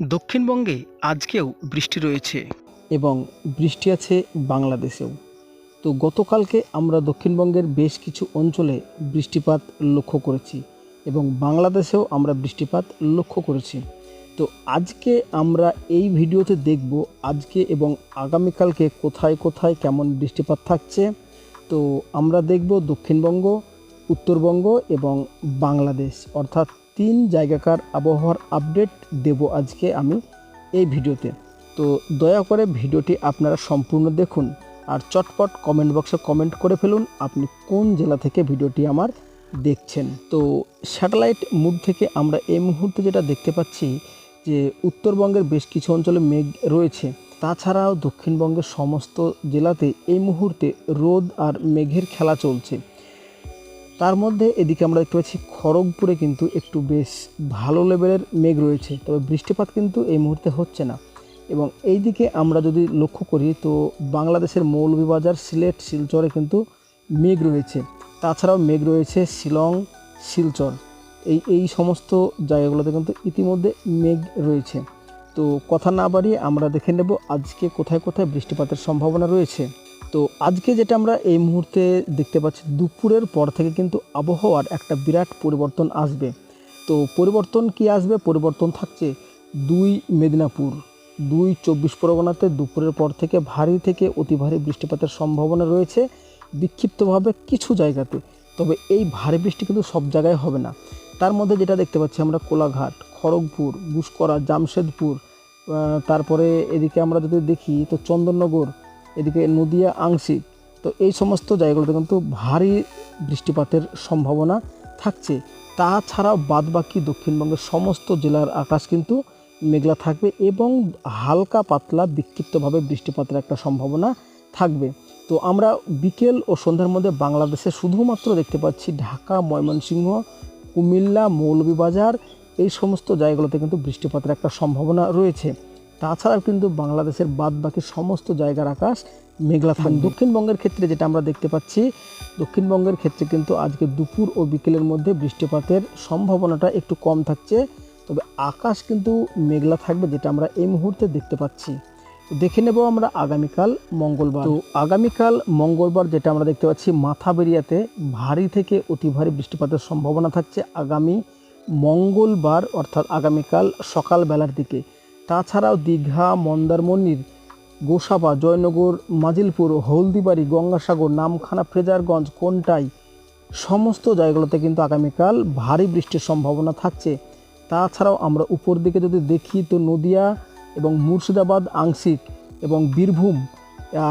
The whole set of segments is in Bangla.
দক্ষিণবঙ্গে আজকেও বৃষ্টি রয়েছে। এবং বৃষ্টি আছে বাংলাদেশেও। তো গতকালকে আমরা দক্ষিণবঙ্গের বেশ কিছু অঞ্চলে বৃষ্টিপাত লক্ষ্য করেছি এবং বাংলাদেশেও আমরা বৃষ্টিপাত লক্ষ্য করেছি। তো আজকে আমরা এই ভিডিওতে দেখব আজকে এবং আগামীকালকে কোথায় কোথায় কেমন বৃষ্টিপাত থাকছে। তো আমরা দেখব দক্ষিণবঙ্গ, উত্তরবঙ্গ এবং বাংলাদেশ। অর্থাৎ তিন জায়গাকার আবহাওয়ার আপডেট দেব আজকে আমি এই ভিডিওতে। তো দয়া করে ভিডিওটি আপনারা সম্পূর্ণ দেখুন আর চটপট কমেন্ট বক্সে কমেন্ট করে ফেলুন আপনি কোন জেলা থেকে ভিডিওটি আমার দেখছেন। তো স্যাটেলাইট মুড থেকে আমরা এই মুহূর্তে যেটা দেখতে পাচ্ছি যে উত্তরবঙ্গের বেশ কিছু অঞ্চলে মেঘ রয়েছে। তাছাড়াও দক্ষিণবঙ্গের সমস্ত জেলাতে এই মুহূর্তে রোদ আর মেঘের খেলা চলছে। তার মধ্যে এদিকে আমরা দেখতে পাচ্ছি খড়গপুরে কিন্তু একটু বেশ ভালো লেভেলের মেঘ রয়েছে, তবে বৃষ্টিপাত কিন্তু এই মুহূর্তে হচ্ছে না। এবং এই দিকে আমরা যদি লক্ষ্য করি, তো বাংলাদেশের মৌলভীবাজার, সিলেট, শিলচরে কিন্তু মেঘ রয়েছে। তাছাড়াও মেঘ রয়েছে শিলং, শিলচর। এই এই সমস্ত জায়গাগুলোতে কিন্তু ইতিমধ্যে মেঘ রয়েছে। তো কথা না বাড়িয়ে আমরা দেখে নেব আজকে কোথায় কোথায় বৃষ্টিপাতের সম্ভাবনা রয়েছে। তো আজকে যেটা আমরা এই মুহূর্তে দেখতে পাচ্ছি, দুপুরের পর থেকে কিন্তু আবহাওয়ার একটা বিরাট পরিবর্তন আসবে। তো পরিবর্তন কি আসবে? পরিবর্তন থাকছে দুই মেদিনীপুর, দুই চব্বিশ পরগনাতে দুপুরের পর থেকে ভারী থেকে অতি ভারী বৃষ্টিপাতের সম্ভাবনা রয়েছে বিক্ষিপ্তভাবে কিছু জায়গাতে। তবে এই ভারী বৃষ্টি কিন্তু সব জায়গায় হবে না। তার মধ্যে যেটা দেখতে পাচ্ছি আমরা কোলাঘাট, খড়গপুর, গুসকরা, জামশেদপুর তারপরে এদিকে আমরা যদি দেখি তো চন্দননগর এদিকে নদিয়া, আংশিক। তো এই সমস্ত জায়গাগুলোতে কিন্তু ভারী বৃষ্টিপাতের সম্ভাবনা থাকছে। তাছাড়াও বাদবাকি দক্ষিণবঙ্গের সমস্ত জেলার আকাশ কিন্তু মেঘলা থাকবে এবং হালকা পাতলা বিক্ষিপ্তভাবে বৃষ্টিপাতের একটা সম্ভাবনা থাকবে। তো আমরা বিকেল ও সন্ধ্যার মধ্যে বাংলাদেশে শুধুমাত্র দেখতে পাচ্ছি ঢাকা, ময়মনসিংহ, কুমিল্লা, মৌলভীবাজার, এই সমস্ত জায়গাগুলোতে কিন্তু বৃষ্টিপাতের একটা সম্ভাবনা রয়েছে। তাছাড়াও কিন্তু বাংলাদেশের বাদ বাকি সমস্ত জায়গার আকাশ মেঘলা থাকবে দক্ষিণবঙ্গের ক্ষেত্রে যেটা আমরা দেখতে পাচ্ছি দক্ষিণবঙ্গের ক্ষেত্রে কিন্তু আজকে দুপুর ও বিকেলের মধ্যে বৃষ্টিপাতের সম্ভাবনাটা একটু কম থাকছে। তবে আকাশ কিন্তু মেঘলা থাকবে যেটা আমরা এই মুহূর্তে দেখতে পাচ্ছি। দেখে নেব আমরা আগামীকাল মঙ্গলবার। তো আগামীকাল মঙ্গলবার যেটা আমরা দেখতে পাচ্ছি মাথা মাথাবেরিয়াতে ভারী থেকে অতি ভারী বৃষ্টিপাতের সম্ভাবনা থাকছে। আগামী মঙ্গলবার অর্থাৎ আগামীকাল সকালবেলার দিকে। তাছাড়াও দীঘা, মন্দারমণির, গোসাবা, জয়নগর, মাজিলপুর, হলদিবাড়ি, গঙ্গাসাগর, নামখানা, ফ্রেজারগঞ্জ, কোনটাই সমস্ত জায়গাগুলোতে কিন্তু আগামীকাল ভারী বৃষ্টির সম্ভাবনা থাকছে। তাছাড়াও আমরা উপর দিকে যদি দেখি তো নদিয়া এবং মুর্শিদাবাদ, আংশিক এবং বীরভূম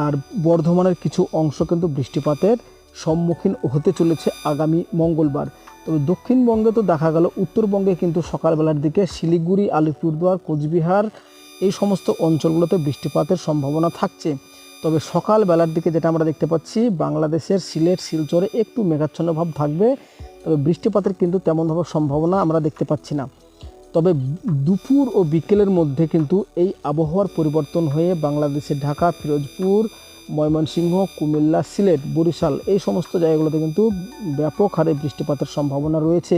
আর বর্ধমানের কিছু অংশ কিন্তু বৃষ্টিপাতের সম্মুখীন হতে চলেছে আগামী মঙ্গলবার। তবে দক্ষিণবঙ্গে তো দেখা গেল, উত্তরবঙ্গে কিন্তু সকালবেলার দিকে শিলিগুড়ি, আলিপুরদুয়ার, কোচবিহার এই সমস্ত অঞ্চলগুলোতে বৃষ্টিপাতের সম্ভাবনা থাকছে। তবে সকালবেলার দিকে যেটা আমরা দেখতে পাচ্ছি, বাংলাদেশের সিলেট, শিলচরে একটু মেঘাচ্ছন্ন ভাব থাকবে, তবে বৃষ্টিপাতের কিন্তু তেমনভাবে সম্ভাবনা আমরা দেখতে পাচ্ছি না। তবে দুপুর ও বিকেলের মধ্যে কিন্তু এই আবহাওয়ার পরিবর্তন হয়ে বাংলাদেশের ঢাকা, ফিরোজপুর ময়মনসিংহ, কুমিল্লা, সিলেট, বরিশাল এই সমস্ত জায়গাগুলোতে কিন্তু ব্যাপক হারে বৃষ্টিপাতের সম্ভাবনা রয়েছে।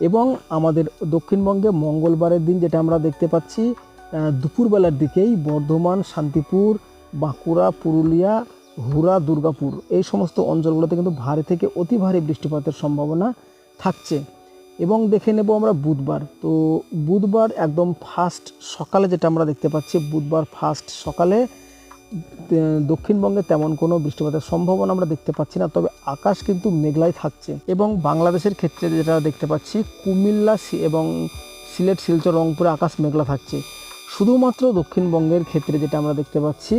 এবং আমাদের দক্ষিণবঙ্গে মঙ্গলবারের দিন যেটা আমরা দেখতে পাচ্ছি দুপুরবেলার দিকেই বর্ধমান, শান্তিপুর, বাঁকুড়া, পুরুলিয়া হুরা দুর্গাপুর এই সমস্ত অঞ্চলগুলোতে কিন্তু ভারী থেকে অতি ভারী বৃষ্টিপাতের সম্ভাবনা থাকছে। এবং দেখে নেব আমরা বুধবার। তো বুধবার একদম ফার্স্ট সকালে যেটা আমরা দেখতে পাচ্ছি, বুধবার ফার্স্ট সকালে দক্ষিণবঙ্গে তেমন কোনো বৃষ্টিপাতের সম্ভাবনা আমরা দেখতে পাচ্ছি না, তবে আকাশ কিন্তু মেঘলাই থাকছে। এবং বাংলাদেশের ক্ষেত্রে যেটা দেখতে পাচ্ছি, কুমিল্লা এবং সিলেট, শিলচর, রংপুরে আকাশ মেঘলা থাকছে। শুধুমাত্র দক্ষিণবঙ্গের ক্ষেত্রে যেটা আমরা দেখতে পাচ্ছি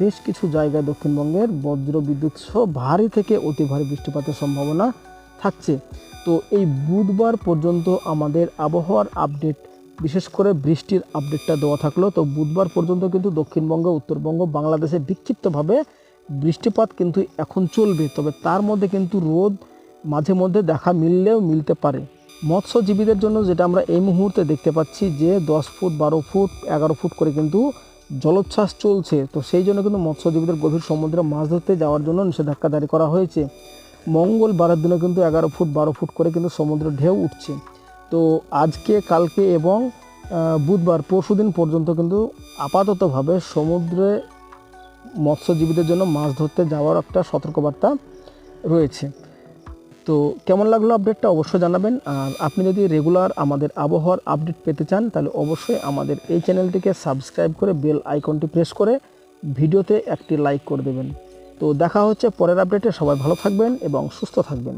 বেশ কিছু জায়গায় দক্ষিণবঙ্গের বজ্র বিদ্যুৎ সহ ভারী থেকে অতি ভারী বৃষ্টিপাতের সম্ভাবনা থাকছে। তো এই বুধবার পর্যন্ত আমাদের আবহাওয়ার আপডেট বিশেষ করে বৃষ্টির আপডেটটা দেওয়া থাকল। তো বুধবার পর্যন্ত কিন্তু দক্ষিণবঙ্গ, উত্তরবঙ্গ, বাংলাদেশে বিক্ষিপ্তভাবে বৃষ্টিপাত কিন্তু এখন চলবে। তবে তার মধ্যে কিন্তু রোদ মাঝে মধ্যে দেখা মিললেও মিলতে পারে। মৎস্যজীবীদের জন্য যেটা আমরা এই মুহূর্তে দেখতে পাচ্ছি যে দশ ফুট, বারো ফুট, এগারো ফুট করে কিন্তু জলোচ্ছ্বাস চলছে। তো সেই জন্য কিন্তু মৎস্যজীবীদের গভীর সমুদ্রে মাছ ধরতে যাওয়ার জন্য নিষেধাজ্ঞা জারি করা হয়েছে। মঙ্গলবারের দিনে কিন্তু এগারো ফুট, বারো ফুট করে কিন্তু সমুদ্রের ঢেউ উঠছে। তো আজকে, কালকে এবং বুধবার, পরশুদিন পর্যন্ত কিন্তু আপাততভাবে সমুদ্রে মৎস্যজীবীদের জন্য মাছ ধরতে যাওয়ার একটা সতর্কবার্তা রয়েছে। তো কেমন লাগল আপডেটটা অবশ্যই জানাবেন। আর আপনি যদি রেগুলার আমাদের আবহাওয়ার আপডেট পেতে চান, তাহলে অবশ্যই আমাদের এই চ্যানেলটিকে সাবস্ক্রাইব করে বেল আইকনটি প্রেস করে ভিডিওতে একটি লাইক করে দেবেন। তো দেখা হচ্ছে পরের আপডেটে সবাই ভালো থাকবেন এবং সুস্থ থাকবেন।